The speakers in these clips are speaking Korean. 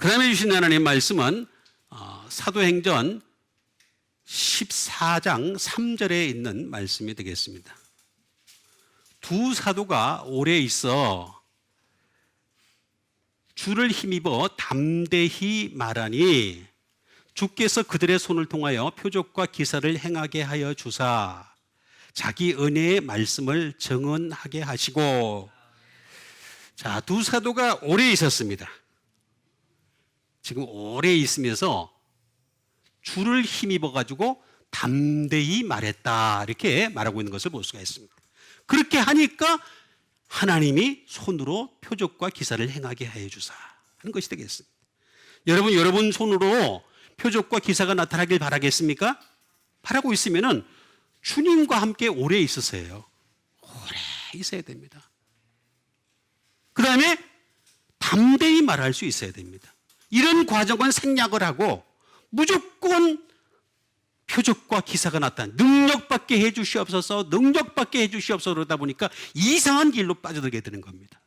그 다음에 주신 하나님 말씀은 어, 사도행전 14장 3절에 있는 말씀이 되겠습니다. 두 사도가 오래 있어 주를 힘입어 담대히 말하니 주께서 그들의 손을 통하여 표적과 기사를 행하게 하여 주사 자기 은혜의 말씀을 정언하게 하시고 자, 두 사도가 오래 있었습니다. 지금 오래 있으면서 주를 힘입어 가지고 담대히 말했다. 이렇게 말하고 있는 것을 볼 수가 있습니다. 그렇게 하니까 하나님이 손으로 표적과 기사를 행하게 해 주사 하는 것이 되겠습니다. 여러분 여러분 손으로 표적과 기사가 나타나길 바라겠습니까? 바라고 있으면은 주님과 함께 오래 있으세요. 오래 있어야 됩니다. 그 다음에 담대히 말할 수 있어야 됩니다. 이런 과정은 생략을 하고 무조건 표적과 기사가 나타난 능력받게 해주시옵소서 능력받게 해주시옵소서 그러다 보니까 이상한 길로 빠져들게 되는 겁니다.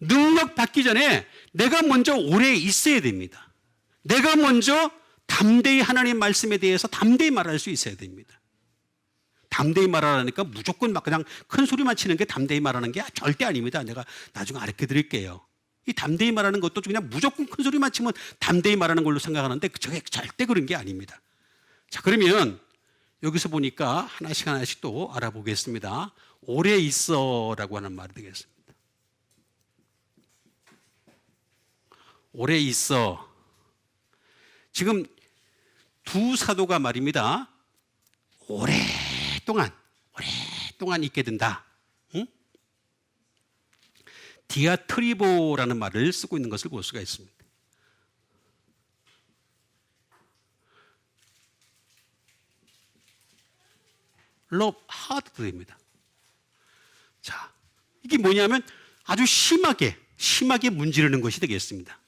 능력 받기 전에 내가 먼저 오래 있어야 됩니다. 내가 먼저 담대히 하나님 말씀에 대해서 담대히 말할 수 있어야 됩니다. 담대히 말하라니까 무조건 막 그냥 큰 소리만 치는 게 담대히 말하는 게 절대 아닙니다. 내가 나중에 알려 드릴게요. 이 담대히 말하는 것도 그냥 무조건 큰 소리만 치면 담대히 말하는 걸로 생각하는데 저게 절대 그런 게 아닙니다. 자, 그러면 여기서 보니까 하나씩 하나씩 또 알아보겠습니다. 오래 있어라고 하는 말이 되겠습니다. 오래 있어. 지금 두 사도가 말입니다. 오랫동안, 오랫동안 있게 된다. 응? 디아트리보라는 말을 쓰고 있는 것을 볼 수가 있습니다. love hard도 됩니다. 자, 이게 뭐냐면 아주 심하게, 심하게 문지르는 것이 되겠습니다.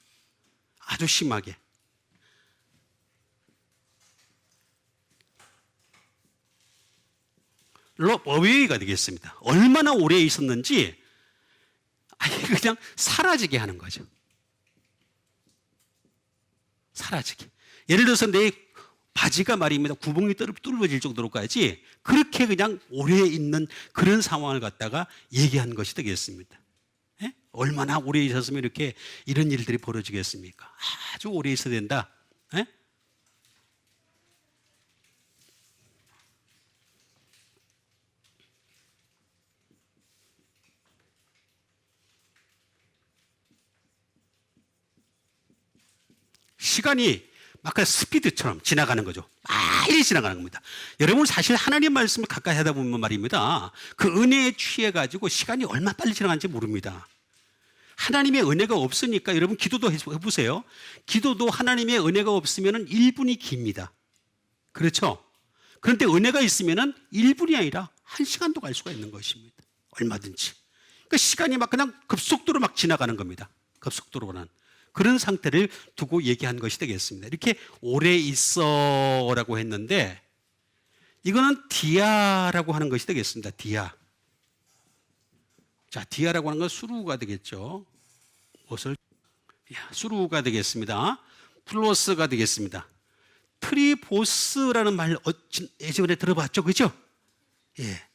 아주 심하게. love away가 되겠습니다. 얼마나 오래 있었는지 아니 그냥 사라지게 하는 거죠. 사라지게. 예를 들어서 내 바지가 말입니다. 구멍이 뚫어질 정도로까지 그렇게 그냥 오래 있는 그런 상황을 갖다가 얘기한 것이 되겠습니다. 예? 얼마나 오래 있었으면 이렇게 이런 일들이 벌어지겠습니까? 아주 오래 있어야 된다. 예? 시간이 막 스피드처럼 지나가는 거죠. 빨리 지나가는 겁니다. 여러분 사실 하나님 말씀을 가까이 하다 보면 말입니다. 그 은혜에 취해 가지고 시간이 얼마 빨리 지나가는지 모릅니다. 하나님의 은혜가 없으니까 여러분 기도도 해보세요. 기도도 하나님의 은혜가 없으면 1분이 깁니다. 그렇죠? 그런데 은혜가 있으면 1분이 아니라 1시간도 갈 수가 있는 것입니다. 얼마든지. 그러니까 시간이 막 그냥 급속도로 막 지나가는 겁니다. 급속도로는. 그런 상태를 두고 얘기한 것이 되겠습니다. 이렇게 오래 있어라고 했는데 이거는 디아라고 하는 것이 되겠습니다. 디아. 자, 디아라고 하는 건 수루가 되겠죠. 무엇을 야, 수루가 되겠습니다. 플러스가 되겠습니다. 트리보스라는 말 어, 예전에 들어봤죠, 그죠? 예,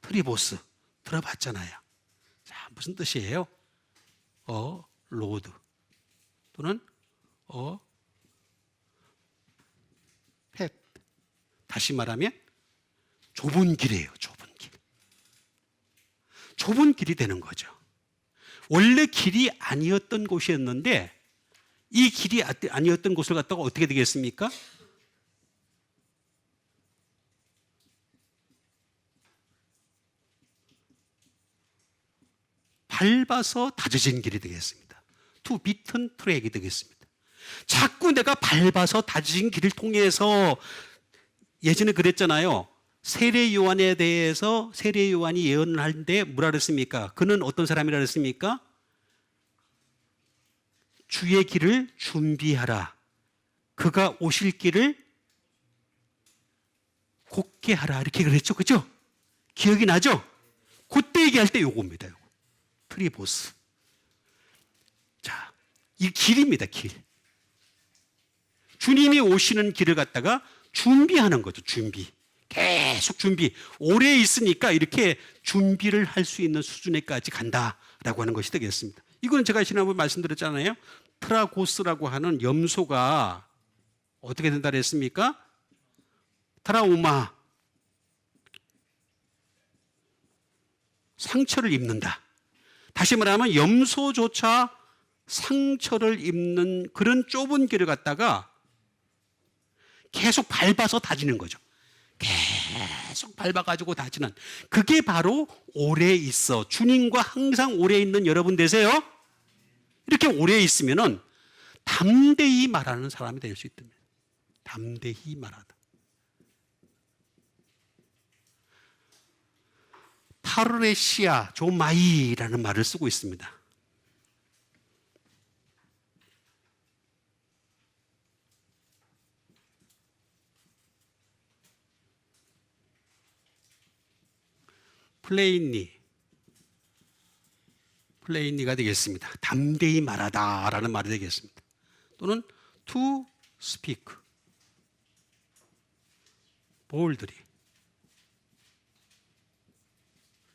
트리보스 들어봤잖아요. 자, 무슨 뜻이에요? 어, 로드. 또는 어, 펫. 다시 말하면 좁은 길이에요. 좁은 길. 좁은 길이 되는 거죠. 원래 길이 아니었던 곳이었는데 이 길이 아니었던 곳을 갖다가 어떻게 되겠습니까? 밟아서 다져진 길이 되겠습니다. 투 비튼 트랙이 되겠습니다. 자꾸 내가 밟아서 다진 길을 통해서 예전에 그랬잖아요. 세례 요한에 대해서 세례 요한이 예언을 하는데 뭐라 그랬습니까? 그는 어떤 사람이라 그랬습니까? 주의 길을 준비하라. 그가 오실 길을 곱게 하라. 이렇게 그랬죠. 그죠? 기억이 나죠? 그때 얘기할 때 요겁니다. 요거. 트리보스. 이 길입니다, 길. 주님이 오시는 길을 갖다가 준비하는 거죠, 준비. 계속 준비. 오래 있으니까 이렇게 준비를 할 수 있는 수준에까지 간다라고 하는 것이 되겠습니다. 이거는 제가 지난번에 말씀드렸잖아요. 트라고스라고 하는 염소가 어떻게 된다 그랬습니까? 트라우마. 상처를 입는다. 다시 말하면 염소조차 상처를 입는 그런 좁은 길을 갖다가 계속 밟아서 다지는 거죠. 계속 밟아가지고 다지는 그게 바로 오래 있어 주님과 항상 오래 있는 여러분 되세요. 이렇게 오래 있으면은 담대히 말하는 사람이 될 수 있답니다. 담대히 말하다. 파르레시아 조마이라는 말을 쓰고 있습니다. 플레인니 플레인니가 되겠습니다. 담대히 말하다라는 말이 되겠습니다. 또는 to speak boldly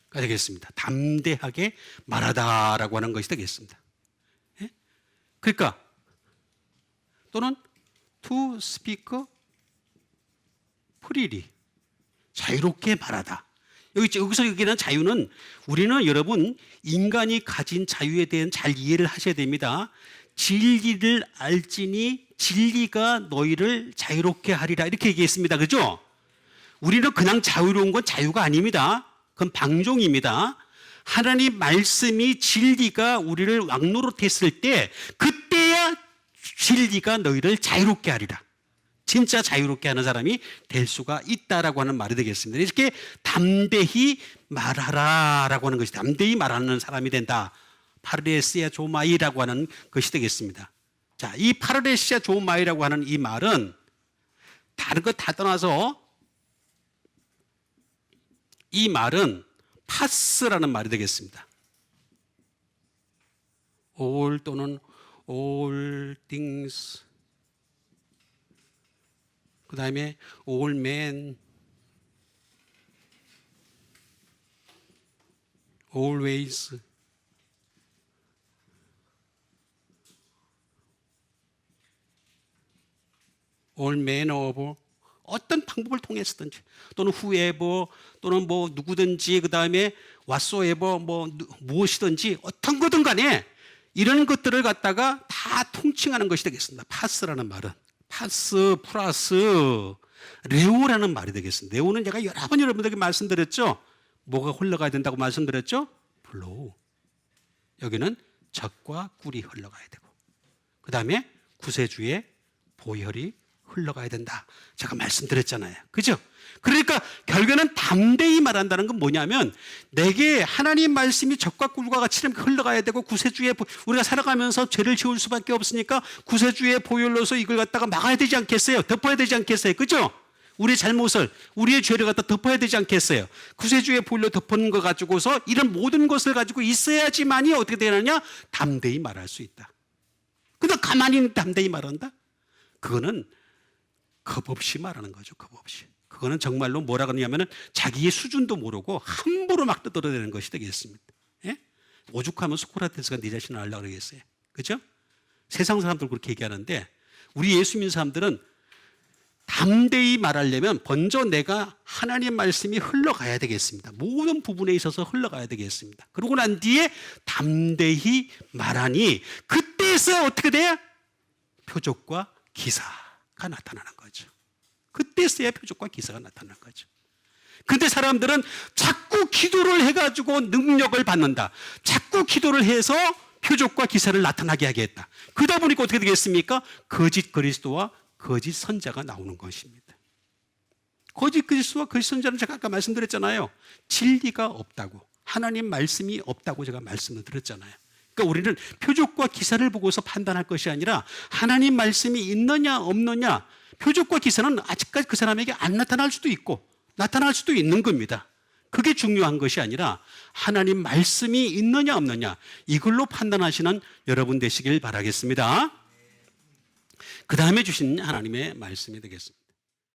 가 되겠습니다. 담대하게 말하다라고 하는 것이 되겠습니다. 예? 그러니까 또는 to speak freely 자유롭게 말하다. 여기 여기서 얘기하는 자유는 우리는 여러분 인간이 가진 자유에 대한 잘 이해를 하셔야 됩니다. 진리를 알지니 진리가 너희를 자유롭게 하리라 이렇게 얘기했습니다. 그죠? 우리는 그냥 자유로운 건 자유가 아닙니다. 그건 방종입니다. 하나님 말씀이 진리가 우리를 왕노릇 했을 때 그때야 진리가 너희를 자유롭게 하리라. 진짜 자유롭게 하는 사람이 될 수가 있다라고 하는 말이 되겠습니다. 이렇게 담대히 말하라라고 하는 것이 담대히 말하는 사람이 된다. 파르레시아 조마이라고 하는 것이 되겠습니다. 자, 이 파르레시아 조마이라고 하는 이 말은 다른 것 다 떠나서 이 말은 파스라는 말이 되겠습니다. all 또는 all things 그 다음에 men. Always. All manner 어떤 방법을 통해서든지 또는 whoever 또는 뭐 누구든지 그 다음에 whatsoever 뭐 누- 무엇이든지 어떤 거든 간에 이런 것들을 갖다가 다 통칭하는 것이 되겠습니다. 파스라는 말은 파스 플러스 레오라는 말이 되겠습니다. 레오는 제가 여러 번 여러분들에게 말씀드렸죠. 뭐가 흘러가야 된다고 말씀드렸죠? 플로우. 여기는 젖과 꿀이 흘러가야 되고 그 다음에 구세주의 보혈이 흘러가야 된다. 제가 말씀드렸잖아요. 그죠? 그러니까 결국에는 담대히 말한다는 건 뭐냐면 내게 하나님 말씀이 적과 꿀과 같이 흘러가야 되고 구세주의 보- 우리가 살아가면서 죄를 지울 수밖에 없으니까 구세주의 보혈로서 이걸 갖다가 막아야 되지 않겠어요? 덮어야 되지 않겠어요? 그죠? 우리의 잘못을 우리의 죄를 갖다 덮어야 되지 않겠어요? 구세주의 보혈로 덮은 거 가지고서 이런 모든 것을 가지고 있어야지만이 어떻게 되느냐? 담대히 말할 수 있다. 근데 가만히 담대히 말한다? 그거는 겁 없이 말하는 거죠. 겁 없이. 그거는 정말로 뭐라 그러냐면은 자기의 수준도 모르고 함부로 막 떠들어대는 것이 되겠습니다. 예? 오죽하면 소크라테스가 네 자신을 알라 그러겠어요. 그죠? 세상 사람들 그렇게 얘기하는데 우리 예수 믿는 사람들은 담대히 말하려면 먼저 내가 하나님 말씀이 흘러가야 되겠습니다. 모든 부분에 있어서 흘러가야 되겠습니다. 그러고 난 뒤에 담대히 말하니 그때서 어떻게 돼요? 표적과 기사가 나타나는 거죠. 그때서야 표적과 기사가 나타나는 거죠. 근데 사람들은 자꾸 기도를 해가지고 능력을 받는다. 자꾸 기도를 해서 표적과 기사를 나타나게 하겠다. 그러다 보니까 어떻게 되겠습니까? 거짓 그리스도와 거짓 선자가 나오는 것입니다. 거짓 그리스도와 거짓 선자는 제가 아까 말씀드렸잖아요. 진리가 없다고. 하나님 말씀이 없다고 제가 말씀을 드렸잖아요. 그러니까 우리는 표적과 기사를 보고서 판단할 것이 아니라 하나님 말씀이 있느냐 없느냐 표적과 기사는 아직까지 그 사람에게 안 나타날 수도 있고 나타날 수도 있는 겁니다. 그게 중요한 것이 아니라 하나님 말씀이 있느냐 없느냐 이걸로 판단하시는 여러분 되시길 바라겠습니다. 그 다음에 주신 하나님의 말씀이 되겠습니다.